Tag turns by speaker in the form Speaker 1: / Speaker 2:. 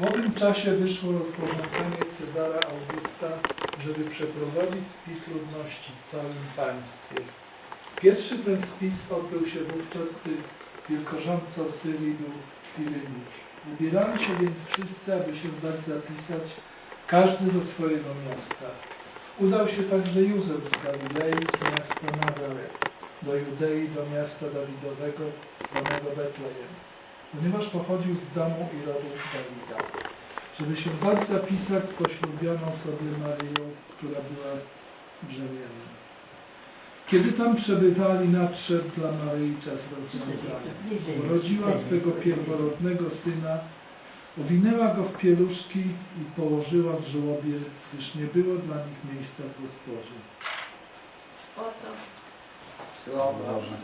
Speaker 1: W owym czasie wyszło rozporządzenie Cezara Augusta, żeby przeprowadzić spis ludności w całym państwie. Pierwszy ten spis odbył się wówczas, gdy wielkorządcą Syrii był Kwiryniusz. Wybierali się więc wszyscy, aby się dać zapisać, każdy do swojego miasta. Udał się także Józef z Galilei, z miasta Nazaret, do Judei, do miasta Dawidowego, zwanego Betlejem, ponieważ pochodził z domu i rodu Dawida, żeby się dać zapisać z poślubioną sobie Maryją, która była brzemienna. Kiedy tam przebywali, nadszedł dla Maryi czas rozwiązania. Urodziła swego pierworodnego syna, owinęła go w pieluszki i położyła w żłobie, gdyż nie było dla nich miejsca w gospodzie.
Speaker 2: Oto.
Speaker 3: Słowo
Speaker 2: Boże.